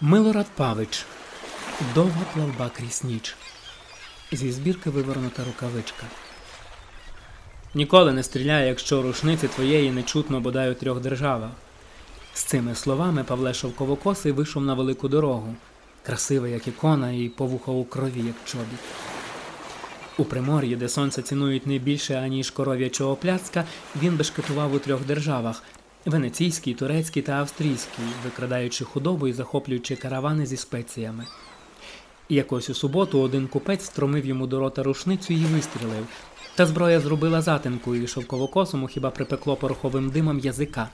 Милорад Павич. Довга плавба крізь ніч. Зі збірки вивернута рукавичка. Ніколи не стріляй, якщо рушниці твоєї не чутно бодай у трьох державах. З цими словами Павле Шовковокосий вийшов на велику дорогу, красивий, як ікона, і повухо у крові, як чобіт. У Примор'ї, де сонце цінують не більше, аніж коров'ячого пляцка, він бешкетував у трьох державах венеційській, турецькій та австрійській, викрадаючи худобу і захоплюючи каравани зі спеціями. Якось у суботу один купець стромив йому до рота рушницю і вистрілив. Та зброя зробила затинку, і шовковокосому хіба припекло пороховим димом язика.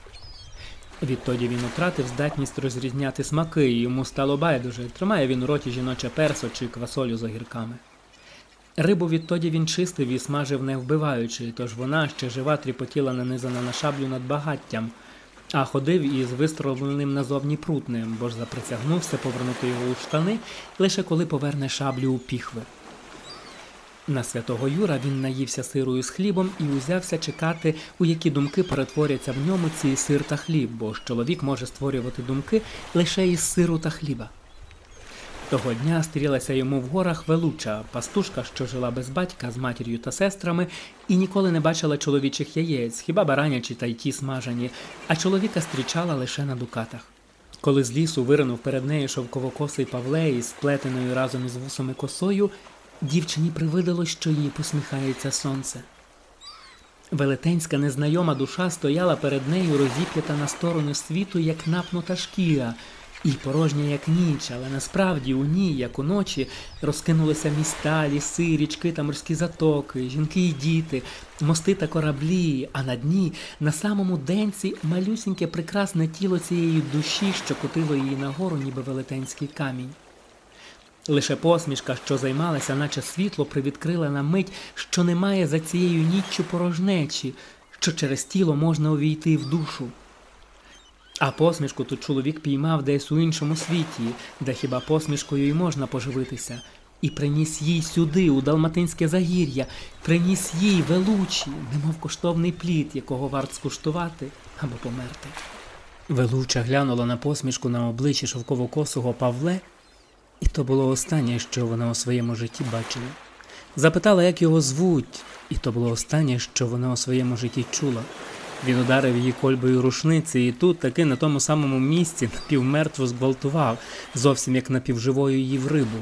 Відтоді він втратив здатність розрізняти смаки, і йому стало байдуже, тримає він у роті жіноче персо чи квасолю з огірками. Рибу відтоді він чистив і смажив не вбиваючи, тож вона ще жива тріпотіла нанизана на шаблю над багаттям, а ходив із вистроленим назовні прутнем, бо ж заприсягнувся повернути його у штани лише коли поверне шаблю у піхви. На святого Юра він наївся сирою з хлібом і узявся чекати, у які думки перетворяться в ньому ці сир та хліб, бо ж чоловік може створювати думки лише із сиру та хліба. Того дня стрілася йому в горах велуча, пастушка, що жила без батька з матір'ю та сестрами, і ніколи не бачила чоловічих яєць, хіба баранячі та й ті смажені, а чоловіка зустрічала лише на дукатах. Коли з лісу виринув перед нею шовковокосий Павле із сплетеною разом із вусами косою, дівчині привидалось, що їй посміхається сонце. Велетенська незнайома душа стояла перед нею розіп'ята на сторону світу, як напнута шкіра, і порожня, як ніч, але насправді у ній, як уночі, розкинулися міста, ліси, річки та морські затоки, жінки і діти, мости та кораблі, а на дні, на самому денці, малюсіньке прекрасне тіло цієї душі, що котило її нагору, ніби велетенський камінь. Лише посмішка, що займалася, наче світло, привідкрила на мить, що немає за цією ніччю порожнечі, що через тіло можна увійти в душу. А посмішку тут чоловік піймав десь у іншому світі, де хіба посмішкою й можна поживитися, і приніс їй сюди, у Далматинське загір'я, приніс їй велучі, немов коштовний плід, якого варт скуштувати або померти. Велуча глянула на посмішку на обличчі шовковокосого Павле, і то було останнє, що вона у своєму житті бачила. Запитала, як його звуть, і то було останнє, що вона у своєму житті чула. Він ударив її кольбою рушниці, і тут таки на тому самому місці напівмертво зґвалтував, зовсім як напівживою її в рибу.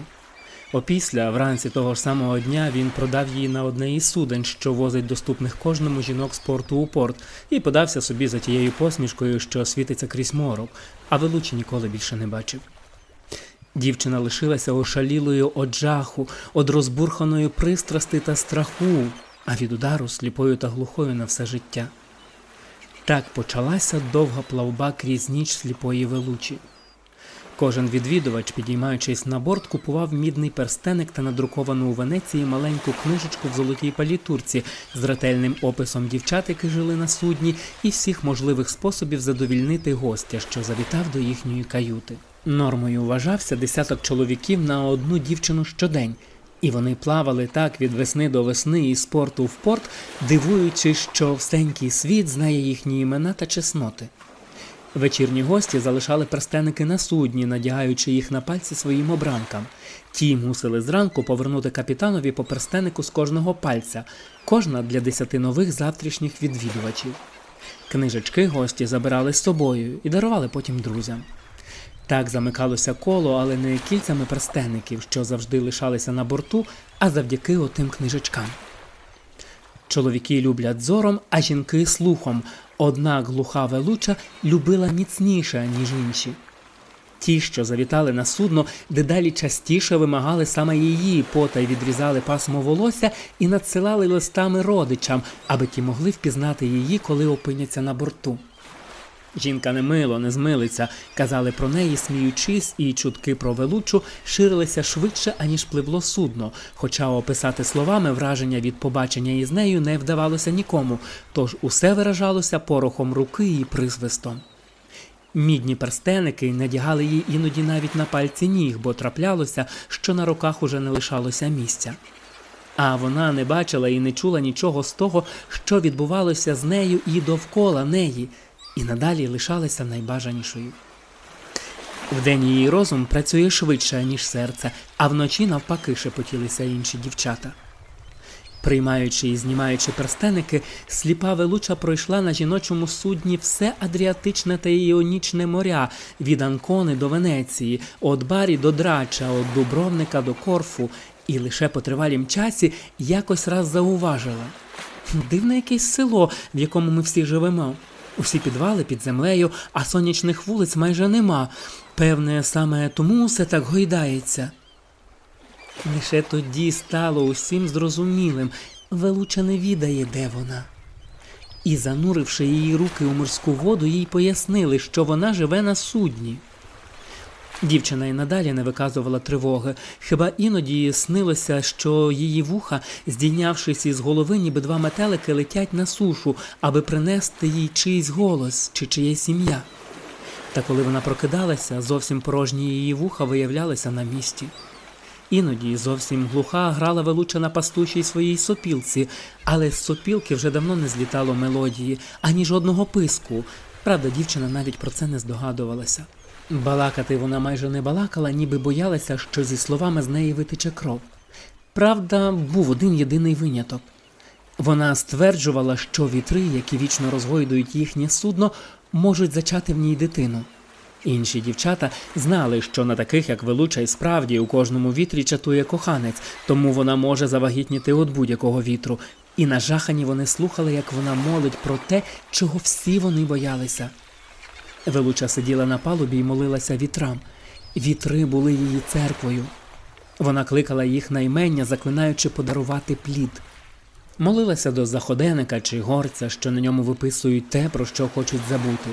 Опісля, вранці того ж самого дня, він продав її на одне із суден, що возить доступних кожному жінок з порту у порт, і подався собі за тією посмішкою, що світиться крізь морок, а велучі ніколи більше не бачив. Дівчина лишилася ошалілою од жаху, од розбурханої пристрасти та страху, а від удару сліпою та глухою на все життя. Так почалася довга плавба крізь ніч сліпої велучі. Кожен відвідувач, підіймаючись на борт, купував мідний перстеник та надруковану у Венеції маленьку книжечку в золотій палітурці з ретельним описом дівчат, які жили на судні, і всіх можливих способів задовільнити гостя, що завітав до їхньої каюти. Нормою вважався десяток чоловіків на одну дівчину щодень, і вони плавали так від весни до весни і з порту в порт, дивуючись, що всенький світ знає їхні імена та чесноти. Вечірні гості залишали перстеники на судні, надягаючи їх на пальці своїм обранкам. Ті мусили зранку повернути капітанові по перстенику з кожного пальця, кожна для десяти нових завтрашніх відвідувачів. Книжечки гості забирали з собою і дарували потім друзям. Так замикалося коло, але не кільцями перстеників, що завжди лишалися на борту, а завдяки отим книжечкам. Чоловіки люблять зором, а жінки слухом. Однак глуха велуча любила міцніше, ніж інші. Ті, що завітали на судно, дедалі частіше вимагали саме її, потай відрізали пасмо волосся і надсилали листами родичам, аби ті могли впізнати її, коли опиняться на борту. Жінка не мило, не змилиться, казали про неї, сміючись, і чутки про велучу ширилися швидше, аніж пливло судно, хоча описати словами враження від побачення із нею не вдавалося нікому, тож усе виражалося порохом руки і присвистом. Мідні перстеники надягали їй іноді навіть на пальці ніг, бо траплялося, що на руках уже не лишалося місця. А вона не бачила і не чула нічого з того, що відбувалося з нею і довкола неї, і надалі лишалася найбажанішою. Вдень її розум працює швидше, ніж серце, а вночі навпаки шепотілися інші дівчата. Приймаючи і знімаючи перстеники, сліпа велуча пройшла на жіночому судні все Адріатичне та Іонічне моря від Анкони до Венеції, від Барі до Драча, від Дубровника до Корфу, і лише по тривалім часі якось раз зауважила. Дивне якесь село, в якому ми всі живемо. Усі підвали під землею, а сонячних вулиць майже нема. Певне, саме тому все так гойдається. Лише тоді стало усім зрозумілим, Велуча не відає, де вона. І, зануривши її руки у морську воду, їй пояснили, що вона живе на судні. Дівчина й надалі не виказувала тривоги, хіба іноді снилося, що її вуха, здійнявшись із голови, ніби два метелики летять на сушу, аби принести їй чийсь голос чи чиєсь ім'я. Та коли вона прокидалася, зовсім порожні її вуха виявлялися на місці. Іноді зовсім глуха грала велуча на пастушій своїй сопілці, але з сопілки вже давно не злітало мелодії, ані жодного писку. Правда, дівчина навіть про це не здогадувалася. Балакати вона майже не балакала, ніби боялася, що зі словами з неї витече кров. Правда, був один єдиний виняток. Вона стверджувала, що вітри, які вічно розгойдують їхнє судно, можуть зачати в ній дитину. Інші дівчата знали, що на таких, як велуча, і справді у кожному вітрі чатує коханець, тому вона може завагітніти від будь-якого вітру. І нажахані вони слухали, як вона молить про те, чого всі вони боялися. Велуча сиділа на палубі і молилася вітрам. Вітри були її церквою. Вона кликала їх на імення, заклинаючи подарувати плід. Молилася до заходеника чи горця, що на ньому виписують те, про що хочуть забути.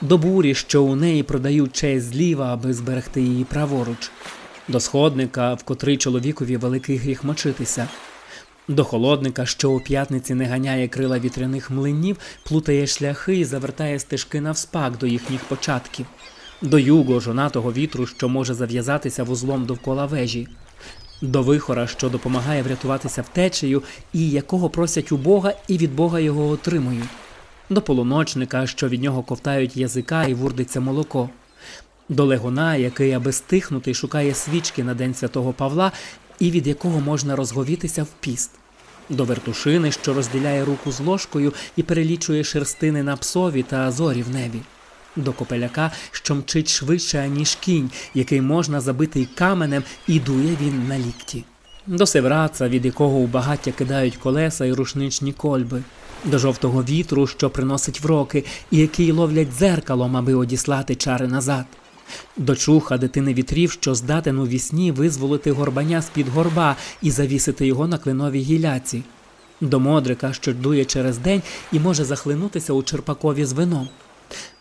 До бурі, що у неї продають честь зліва, аби зберегти її праворуч, до сходника, в котрий чоловікові великий гріх мочитися, до холодника, що у п'ятниці не ганяє крила вітряних млинів, плутає шляхи і завертає стежки навспак до їхніх початків, до юго жонатого вітру, що може зав'язатися вузлом довкола вежі, до вихора, що допомагає врятуватися втечею, і якого просять у Бога, і від Бога його отримують до полуночника, що від нього ковтають язика і вурдиться молоко, до легуна, який, аби стихнути, шукає свічки на день святого Павла, і від якого можна розговітися в піст, до вертушини, що розділяє руку з ложкою і перелічує шерстини на псові та зорі в небі. До копеляка, що мчить швидше, ніж кінь, який можна забити каменем, і дує він на лікті. До севраца, від якого у багаття кидають колеса і рушничні кольби, до жовтого вітру, що приносить вроки, і який ловлять дзеркалом, аби одіслати чари назад, до чуха дитини вітрів, що здатен у вісні визволити горбаня з-під горба і завісити його на кленовій гіляці, до модрика, що дує через день і може захлинутися у черпакові з вином,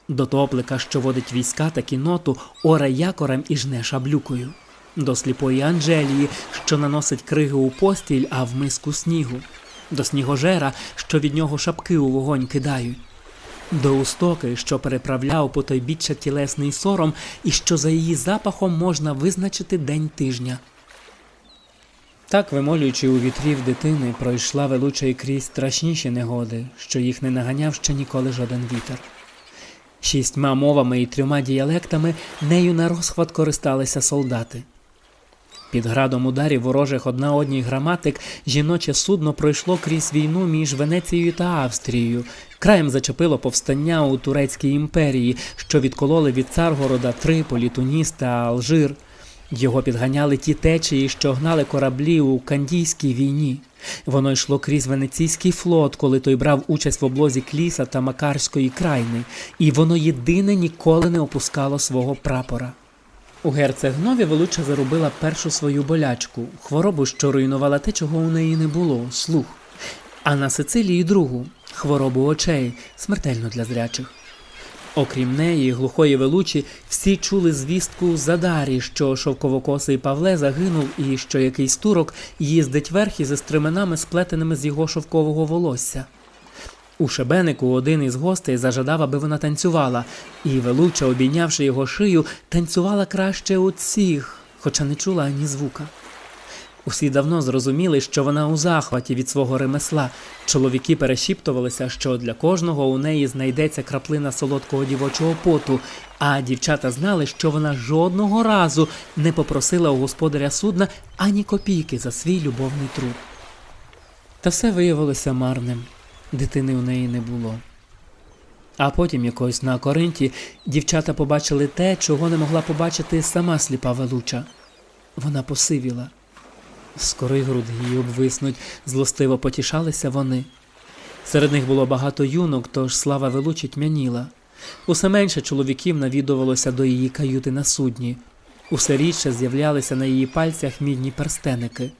до топлика, що водить війська та кіноту, ора якорем і жне шаблюкою, до сліпої Анжелії, що наносить криги у постіль, а в миску снігу. До снігожера, що від нього шапки у вогонь кидають, до устоки, що переправляв по той біччя тілесний сором, і що за її запахом можна визначити день тижня. Так, вимолюючи у вітрів дитини, пройшла велуча й крізь страшніші негоди, що їх не наганяв ще ніколи жоден вітер. Шістьма мовами і трьома діалектами нею на розхват користалися солдати. Під градом ударів ворожих одна одній граматик жіноче судно пройшло крізь війну між Венецією та Австрією. Краєм зачепило повстання у Турецькій імперії, що відкололи від Царгорода Триполі, Туніс та Алжир. Його підганяли ті течії, що гнали кораблі у Кандійській війні. Воно йшло крізь венеційський флот, коли той брав участь в облозі Кліса та Макарської крайни, і воно єдине ніколи не опускало свого прапора. У герцегнові Велуча заробила першу свою болячку, хворобу, що руйнувала те, чого у неї не було слух. А на Сицилії другу хворобу очей, смертельно для зрячих. Окрім неї, глухої велучі, всі чули звістку Задарі, що шовковокосий Павле загинув і що якийсь турок їздить верхи за стременами, сплетеними з його шовкового волосся. У шебенику один із гостей зажадав, аби вона танцювала, і велуча, обійнявши його шию, танцювала краще от всіх, хоча не чула ані звука. Усі давно зрозуміли, що вона у захваті від свого ремесла. Чоловіки перешіптувалися, що для кожного у неї знайдеться краплина солодкого дівочого поту, а дівчата знали, що вона жодного разу не попросила у господаря судна ані копійки за свій любовний труд. Та все виявилося марним. Дитини у неї не було. А потім якось на Коринті дівчата побачили те, чого не могла побачити сама сліпа велуча. Вона посивіла. Скоро й груди її обвиснуть, злостиво потішалися вони. Серед них було багато юнок, тож слава велучі тьмяніла. Усе менше чоловіків навідувалося до її каюти на судні. Усе рідше з'являлися на її пальцях мідні перстеники.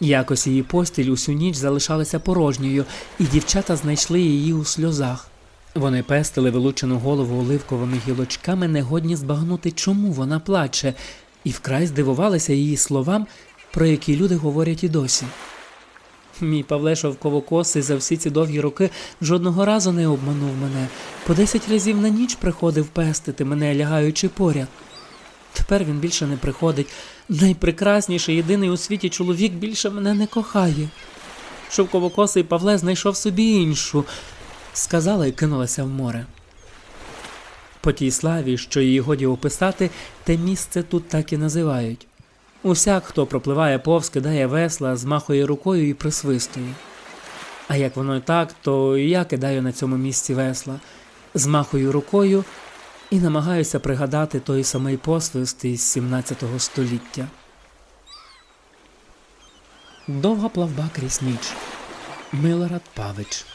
Якось її постіль усю ніч залишалася порожньою, і дівчата знайшли її у сльозах. Вони пестили вилучену голову оливковими гілочками, негодні збагнути, чому вона плаче, і вкрай здивувалися її словам, про які люди говорять і досі. Мій Павле Шовковокосий за всі ці довгі роки жодного разу не обманув мене. По десять разів на ніч приходив пестити мене, лягаючи поряд. Тепер він більше не приходить. Найпрекрасніший, єдиний у світі чоловік більше мене не кохає. Шовковокосий Павле знайшов собі іншу, сказала і кинулася в море. По тій славі, що її годі описати, те місце тут так і називають. Усяк, хто пропливає повз, кидає весла, змахує рукою і присвистує. А як воно і так, то і я кидаю на цьому місці весла, змахую рукою і намагаюся пригадати той самий посвист із 17 століття. Довга плавба крізь ніч. Милорад Павич.